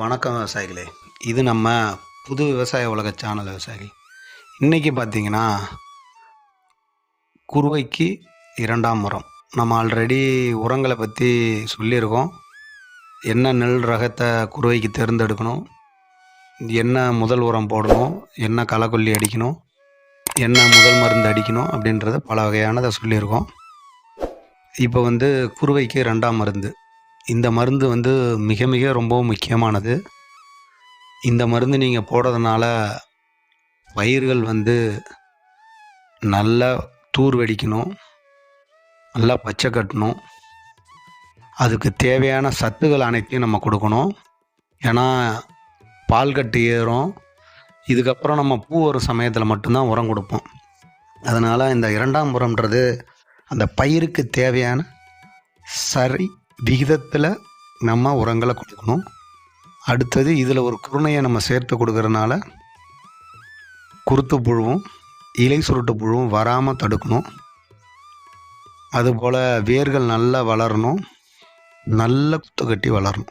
வணக்கம் விவசாயிகளே. இது நம்ம புது விவசாய உலக சேனல் விவசாயிகள். இன்றைக்கி பார்த்தீங்கன்னா குருவைக்கு இரண்டாம் உரம் நம்ம ஆல்ரெடி உரங்களை பற்றி சொல்லியிருக்கோம். என்ன நெல் ரகத்தை குருவைக்கு தேர்ந்தெடுக்கணும்? என்ன முதல் உரம் போடணும்? என்ன களைக்கொல்லி அடிக்கணும்? என்ன முதல் மருந்து அடிக்கணும்? அப்படின்றத பல வகையானதை சொல்லியிருக்கோம். இப்போ வந்து குருவைக்கு ரெண்டாம் மருந்து. இந்த மருந்து வந்து மிக மிக ரொம்ப முக்கியமானது. இந்த மருந்து நீங்கள் போடுறதுனால பயிர்கள் வந்து நல்லா தூர் வெடிக்கணும். நல்லா பச்சை கட்டணும். அதுக்கு தேவையான சத்துக்கள் அனைத்தையும் நம்ம கொடுக்கணும். ஏன்னா பால் கட்டு ஏறும். இதுக்கப்புறம் நம்ம பூ வரும் சமயத்தில் மட்டும்தான் உரம் கொடுப்போம். அதனால் இந்த இரண்டாம் உரம்ன்றது அந்த பயிருக்கு தேவையான சரி விகிதத்தில் நம்ம உரங்களை கொடுக்கணும். அடுத்தது இதில் ஒரு குருணையை நம்ம சேர்த்து கொடுக்கறனால குருத்து புழுவும் இலை சுருட்டு புழுவும் வராமல் தடுக்கணும். அதுபோல் வேர்கள் நல்லா வளரணும். நல்ல குத்து கட்டி வளரணும்.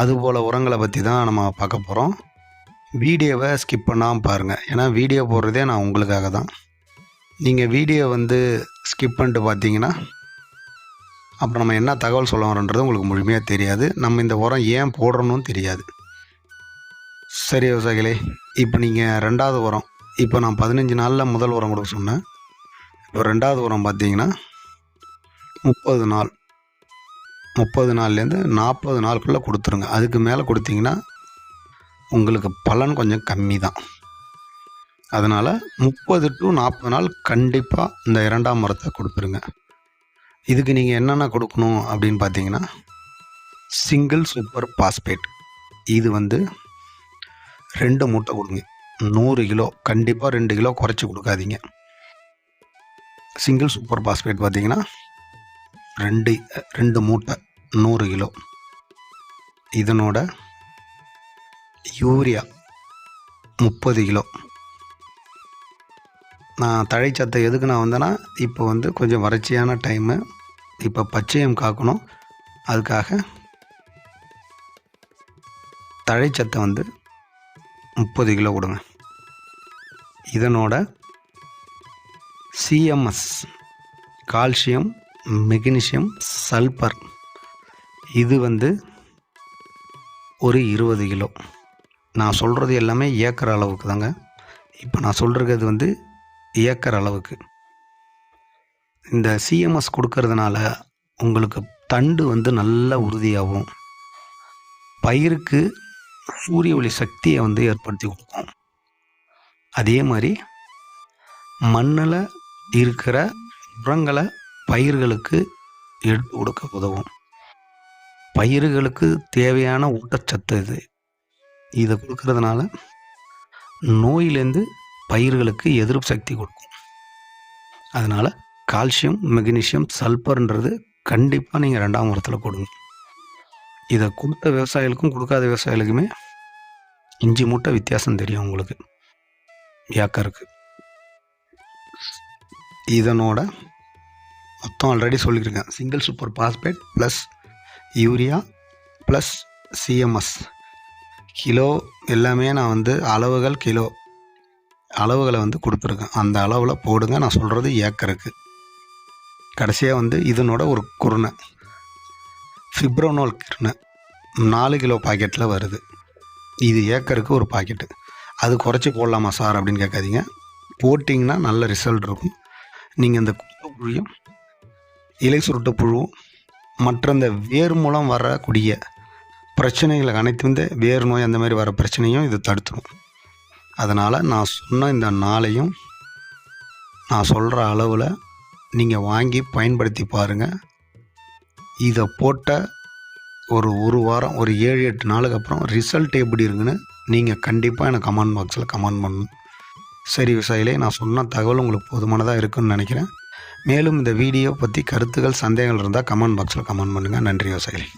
அதுபோல் உரங்களை பற்றி தான் நம்ம பார்க்க போகிறோம் வீடியோவை ஸ்கிப் பண்ணாமல் பாருங்கள் ஏன்னா வீடியோ போடுறதே நான் உங்களுக்காக தான். நீங்கள் வீடியோ வந்து ஸ்கிப் பண்ணிட்டு பார்த்தீங்கன்னா அப்புறம் நம்ம என்ன தகவல் சொல்ல வரோன்றது உங்களுக்கு முழுமையாக தெரியாது. நம்ம இந்த உரம் ஏன் போடுறோன்னு தெரியாது. சரி விவசாயிகளே இப்போ நீங்கள் ரெண்டாவது உரம் இப்போ நான் பதினஞ்சு நாளில் முதல் உரம் கொடுக்க சொன்னேன். இப்போ ரெண்டாவது உரம் பார்த்தீங்கன்னா முப்பது நாள் முப்பது நாள்லேருந்து நாற்பது நாளுக்குள்ளே கொடுத்துருங்க. அதுக்கு மேலே கொடுத்தீங்கன்னா உங்களுக்கு பலன் கொஞ்சம் கம்மி தான் அதனால் முப்பது டு நாற்பது நாள் கண்டிப்பாக இந்த இரண்டாம் மரத்தை கொடுத்துருங்க. இதுக்கு நீங்கள் என்னென்ன கொடுக்கணும் அப்படின்னு பார்த்தீங்கன்னா சிங்கிள் சூப்பர் பாஸ்பேட் இது வந்து ரெண்டு மூட்டை கொடுங்க. நூறு கிலோ கண்டிப்பாக ரெண்டு கிலோ குறைச்சி கொடுக்காதீங்க. சிங்கிள் சூப்பர் பாஸ்பேட் பார்த்தீங்கன்னா ரெண்டு ரெண்டு மூட்டை நூறு கிலோ. இதனோட யூரியா முப்பது கிலோ. நான் தழைச்சத்தை எதுக்கு நான் வந்தேன்னா இப்போ வந்து கொஞ்சம் வறட்சியான டைமு இப்போ பச்சையம் காக்கணும். அதுக்காக தழைச்சத்தை வந்து முப்பது கிலோ கொடுங்க. இதனோட சிஎம்எஸ் கால்சியம் மெக்னீஷியம் சல்பர் இது வந்து ஒரு இருபது கிலோ. நான் சொல்கிறது எல்லாமே ஏக்கர் அளவுக்கு தாங்க இப்போ நான் சொல்கிறது வந்து ஏக்கர் அளவுக்கு. இந்த சிஎம்எஸ் கொடுக்கறதுனால உங்களுக்கு தண்டு வந்து நல்ல உறுதியாகும் பயிருக்கு சூரிய ஒளி சக்தியை வந்து ஏற்படுத்தி கொடுக்கும். அதே மாதிரி மண்ணில் இருக்கிற உரங்களை பயிர்களுக்கு எடுத்து கொடுக்க உதவும். பயிர்களுக்கு தேவையான ஊட்டச்சத்து இது. இதை கொடுக்கறதுனால நோயிலேருந்து பயிர்களுக்கு எதிர்ப்பு சக்தி கொடுக்கும். அதனால் கால்சியம் மெக்னீஷியம் சல்பர்ன்றது கண்டிப்பாக நீங்கள் ரெண்டாம் உரத்தில் கொடுங்க. இதை கொடுத்த விவசாயிகளுக்கும் கொடுக்காத விவசாயிகளுக்குமே இஞ்சி மூட்டை வித்தியாசம் தெரியும் உங்களுக்கு. ஏக்கருக்கு இதனோட மொத்தம் ஆல்ரெடி சொல்லியிருக்கேன். Single super phosphate plus urea plus CMS kilo எல்லாமே நான் வந்து அளவுகள் கிலோ அளவுகளை வந்து கொடுத்துருக்கேன் அந்த அளவில் போடுங்க. நான் சொல்கிறது ஏக்கருக்கு. கடைசியாக வந்து இதனோட ஒரு குருணை. ஃபிப்ரோனோல் கிருணை. நாலு கிலோ பாக்கெட்டில் வருது. இது ஏக்கருக்கு ஒரு பாக்கெட்டு. அது குறைச்சி போடலாமா சார் அப்படின்னு கேட்காதீங்க. போட்டிங்கன்னா நல்ல ரிசல்ட் இருக்கும். நீங்கள் இந்த புழியும் இலை சுருட்டு புழுவும் மற்ற இந்த வேர் மூலம் வரக்கூடிய பிரச்சனைகளை அனைத்து வந்து வேர் நோய் அந்த மாதிரி வர பிரச்சனையும் இது தடுத்துடும் அதனால் நான் சொன்ன இந்த நாளையும் நான் சொல்கிற அளவில் நீங்கள் வாங்கி பயன்படுத்தி பாருங்கள் இதை போட்ட ஒரு ஒரு வாரம் ஒரு ஏழு எட்டு நாளுக்கு அப்புறம் ரிசல்ட் எப்படி இருக்குன்னு நீங்கள் கண்டிப்பாக எனக்கு கமெண்ட் பாக்ஸில் கமெண்ட் பண்ணணும். சரி விவசாயிலே நான் சொன்ன தகவல் உங்களுக்கு போதுமானதாக இருக்குன்னு நினைக்கிறேன். மேலும் இந்த வீடியோ பற்றி கருத்துக்கள் சந்தேகங்கள் இருந்தால் கமெண்ட் பாக்ஸில் கமெண்ட் பண்ணுங்கள் நன்றி விவசாயிகளே